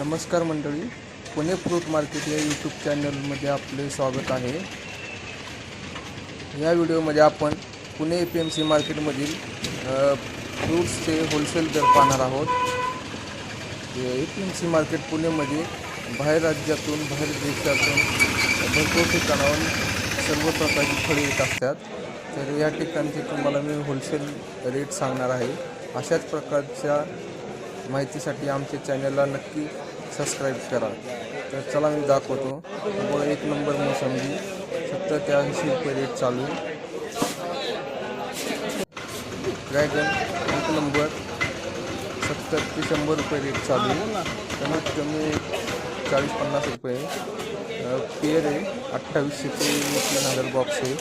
नमस्कार मंडळी Pune fruit market या यूट्यूब चॅनलमध्ये आपले स्वागत आहे. या व्हिडिओमध्ये आपण Pune A P M C मार्केटमधील फ्रूट्सचे होलसेल दर पाहणार आहोत. A P M C market पुणेमध्ये बाहेर राज्यातून बाहेर देशातून भरपूर ठिकाणाहून सर्व प्रकारची फळे येत असतात. तर या ठिकाणचे तुम्हाला मी होलसेल रेट सांगणार आहे. अशाच प्रकारच्या माहितीसाठी आमच्या चॅनलला नक्की सबस्क्राईब करा. तर चला मी दाखवतो. व एक नंबर मोसंबी. सत्तर ते ऐंशी रुपये रेट चालू ड्रॅगन एक नंबर. सत्तर ते शंभर रुपये रेट चालू कमीत कमी चाळीस पन्नास रुपये पेर आहे. अठ्ठावीसशे ते तीन हजार बॉक्स आहे.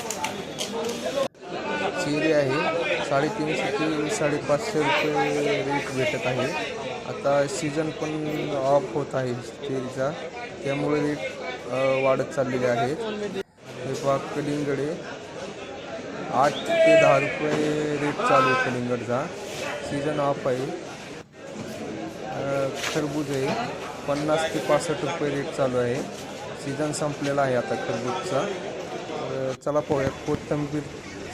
चेरी आहे. साडेतीनशे ते साडेपाचशे रुपये रेट भेटत आहे. आता सीझन पण ऑफ होत आहे स्टीलचा त्यामुळे रेट वाढत चाललेले आहेत. हे पहा कलिंगडे. आठ ते दहा रुपये रेट चालू आहे कलिंगडचा. सीझन ऑफ आहे. खरबूज आहे. पन्नास ते पासष्ट रुपये रेट चालू आहे. सीझन संपलेला आहे आता खरबूजचा. चला पाहूया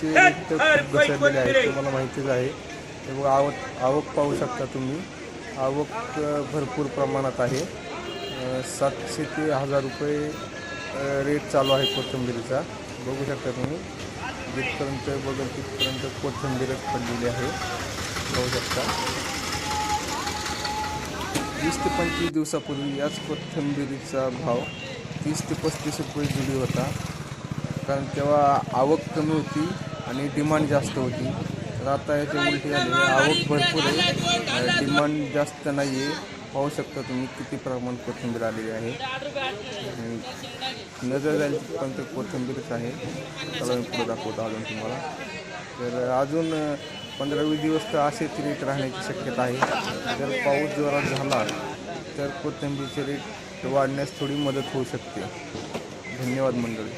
कोथिंबीरचे रेट खूप घसरलेले आहेत तुम्हाला माहितीच आहे. हे बघा आवक आवक पाहू शकता तुम्ही. आवक भरपूर प्रमाणात आहे. सातशे ते हजार रुपये रेट चालू आहे कोथिंबीरीचा. बघू शकता तुम्ही. जिथपर्यंत बघेल तिथपर्यंत कोथिंबीरच पडलेली आहे. पाहू शकता. वीस ते पंचवीस दिवसापूर्वी याच कोथिंबिरीचा भाव तीस ते पस्तीस रुपये जुडी होता. कारण तेव्हा आवक कमी होती. आणि डिमांड जास्त होती. तर आता याची उलटी झाली. आवक भरपूर आहे. डिमांड जास्त नाही आहे पाहू शकता तुम्ही किती प्रमाणात कोथिंबीर आलेली आहे. आणि नजर जाईल ते कोथिंबीरच आहे. त्याला मी पुढे दाखवतो अजून तुम्हाला. तर अजून पंधरा वीस दिवस तर असेच रेट राहण्याची शक्यता आहे. जर पाऊस जोरात झाला तर कोथिंबीरचे रेट वाढण्यास थोडी मदत होऊ शकते. धन्यवाद मंडळी.